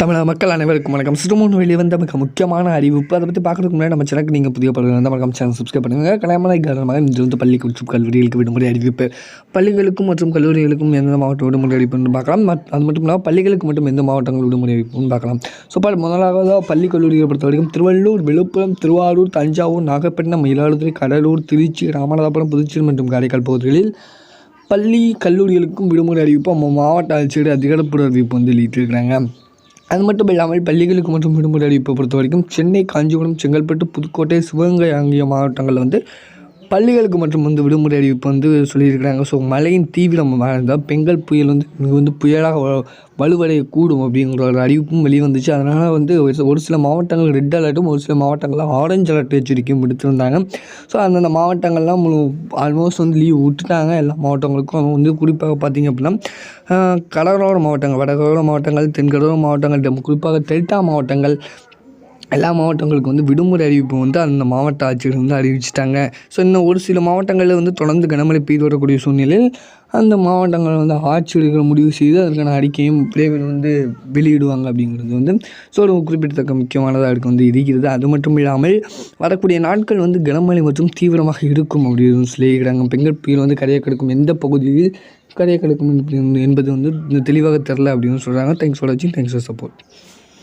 தமிழக மக்கள் அனைவருக்கும் வணக்கம். சிறுமூன் வெளிவந்த மிக முக்கியமான அறிவிப்பு. அதை பற்றி பார்க்கறதுக்கு முன்னாடி நம்ம சேனலுக்கு நீங்கள் புதிய படம் வந்து மறக்காம சேனல் சப்ஸ்கிரைப் பண்ணுங்கள் கல்யாண காரணமாக இன்று வந்து பள்ளி மற்றும் கல்லூரிகளுக்கு விடுமுறை அறிவிப்பு. பள்ளிகளுக்கும் மற்றும் கல்லூரிகளுக்கும் எந்த மாவட்டம் விடுமுறை அறிவிப்புன்னு பார்க்கலாம். மத்- அது மட்டும் இல்லாமல் பள்ளிகளுக்கு மட்டும் எந்த மாவட்டங்கள் விடுமுறை அறிவிப்புன்னு பார்க்கலாம். ஸோ இப்போ முதலாவதாக பள்ளி கல்லூரிகளை பொறுத்த வரைக்கும் திருவள்ளூர் விழுப்புரம் திருவாரூர் தஞ்சாவூர் நாகப்பட்டினம் மயிலாடுதுறை கடலூர் திருச்சி ராமநாதபுரம் புதுச்சேரி மற்றும் காரைக்கால் பகுதிகளில் பள்ளி கல்லூரிகளுக்கும் விடுமுறை அறிவிப்பு. நம்ம மாவட்ட ஆட்சியர் அதிகாரப்பூர்வ அறிவிப்பு வந்து வெளியிட்டிருக்கிறாங்க. அது மட்டும் இல்லாமல் பள்ளிகளுக்கு மற்றும் விடுமுறை அறிவிப்பை பொறுத்த வரைக்கும் சென்னை காஞ்சிபுரம் செங்கல்பட்டு புதுக்கோட்டை சிவகங்கை ஆகிய மாவட்டங்களில் வந்து பள்ளிகளுக்கு மற்றும் வந்து விடுமுறை அறிவிப்பு வந்து சொல்லியிருக்கிறாங்க. ஸோ மழையின் தீவிரம் இருந்தால் பெங்கல் புயல் வந்து இங்கே வந்து புயலாக வ- வலுவடையக்கூடும் அப்படிங்கிற ஒரு அறிவிப்பும் வெளிவந்துச்சு. அதனால் வந்து ஒரு சில- ஒரு சில மாவட்டங்கள் ரெட் அலர்ட்டும் ஒரு சில மாவட்டங்களில் ஆரஞ்சு அலர்ட் எச்சரிக்கையும் விடுத்திருந்தாங்க. ஸோ அந்தந்த மாவட்டங்கள்லாம் முழு ஆல்மோஸ்ட் வந்து லீவ் விட்டுட்டாங்க எல்லா மாவட்டங்களுக்கும். அவங்க வந்து குறிப்பாக பார்த்தீங்க அப்படின்னா கடலோர மாவட்டங்கள் வடகரோர மாவட்டங்கள் தென்கடலோர மாவட்டங்கள் டெம் குறிப்பாக டெல்டா மாவட்டங்கள் எல்லா மாவட்டங்களுக்கும் வந்து விடுமுறை அறிவிப்பு வந்து அந்த மாவட்ட ஆட்சியர் வந்து அறிவிச்சிட்டாங்க. ஸோ இன்னும் ஒரு சில மாவட்டங்களில் வந்து தொடர்ந்து கனமழை பெய்து வரக்கூடிய சூழ்நிலையில் அந்த மாவட்டங்கள் வந்து ஆட்சியர்கள் முடிவு செய்து அதற்கான அறிக்கையும் விரைவில் வந்து வெளியிடுவாங்க அப்படிங்கிறது வந்து ஸோ ஒரு குறிப்பிடத்தக்க முக்கியமானதாக இருக்குது வந்து இருக்கிறது. அது மட்டும் இல்லாமல் வரக்கூடிய நாட்கள் வந்து கனமழை மற்றும் தீவிரமாக இருக்கும் அப்படின்னு சொல்லியிருக்கிறாங்க. பெங்கல் புயல் வந்து கரையை கிடக்கும் எந்த பகுதியில் கரையை கிடக்கும் என்பது வந்து தெளிவாக தெரில அப்படின்னு சொல்கிறாங்க தேங்க்ஸ் ஃபார் வாட்சிங் தேங்க்ஸ் ஃபார் சப்போர்ட்